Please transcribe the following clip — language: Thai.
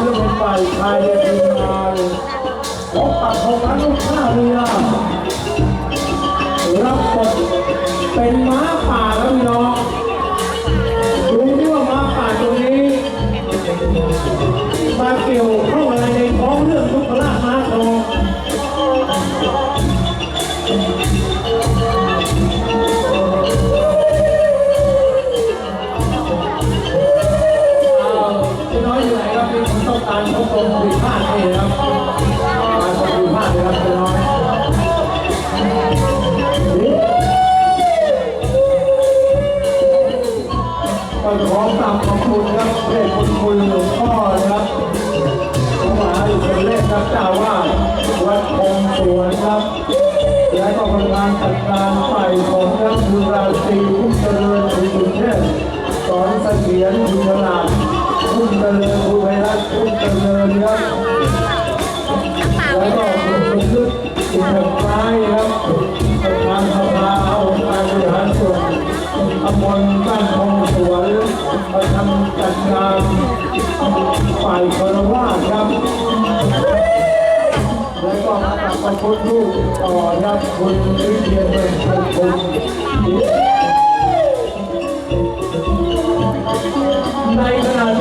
ศิลปินฝ่ายชายในทีมงานพบกับของร้นลูกข้าเรือรับบทเป็นม้าป่าแล้วน้องดูนี่ว่าม้าป่าตัวนี้มาเกี่ยวข้องอะไรในท้องเรื่องลูกพระราชา ครับมีคนต้องการพบตรงผิดพลาดนี่ครับการพบผิดพลาดเลยครับพี่น้อยก็ขอกราบขอบคุณครับเล่คุณคุณหลวงพ่อนะครับพระมหาอิสระเลขครับเจ้าว่าวัดคงสวนครับและก็ประธานจัดการฝ่ายของครับคือราตรีพุ่มเจริญคุณสุเทพสอนเสถียรคุณฉลาด พุ่มเจริญคุไพรัตน์พุ่มเจริญครับแล้วก็คุณสุลึกคุณดอกไม้ครับประธานสภาองค์การบริหารส่วนตำบลบ้านคงสวนประธานจัดการฝ่ายคารวะครับแล้วก็มากับประพุทธรูปต่อรับคุณวิเชียรเป็นคนคุณในขณะ